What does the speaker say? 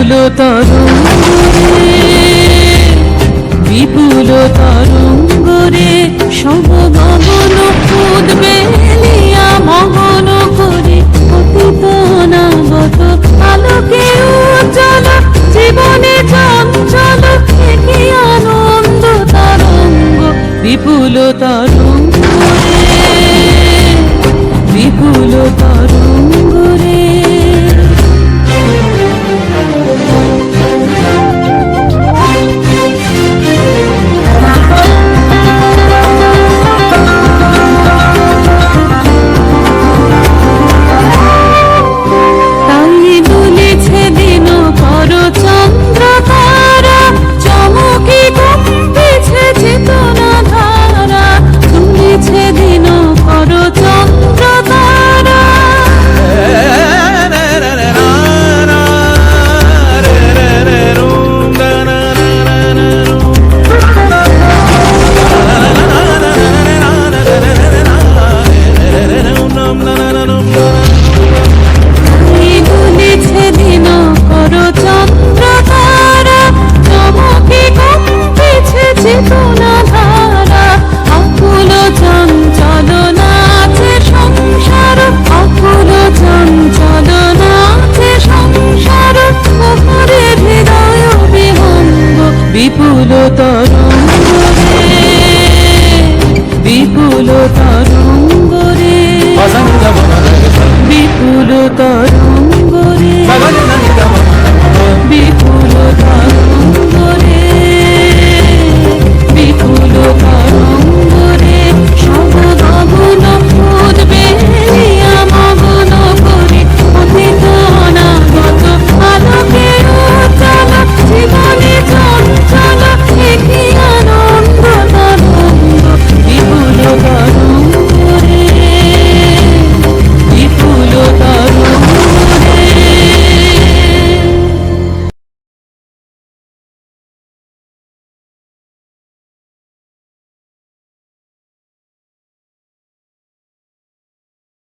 বিপুল তরঙ্গরে বিপুল তরঙ্গরে সমগমন খুদবে মগন করে পতিত নাগত আলোকে উজ্জ্বল, জীবনে চঞ্চল থেকে আনন্দ তরঙ্গ। বিপুল তরঙ্গরে, বিপুল তরঙ্গ దీపులు తరు దీపులు తరు దీపులు తరు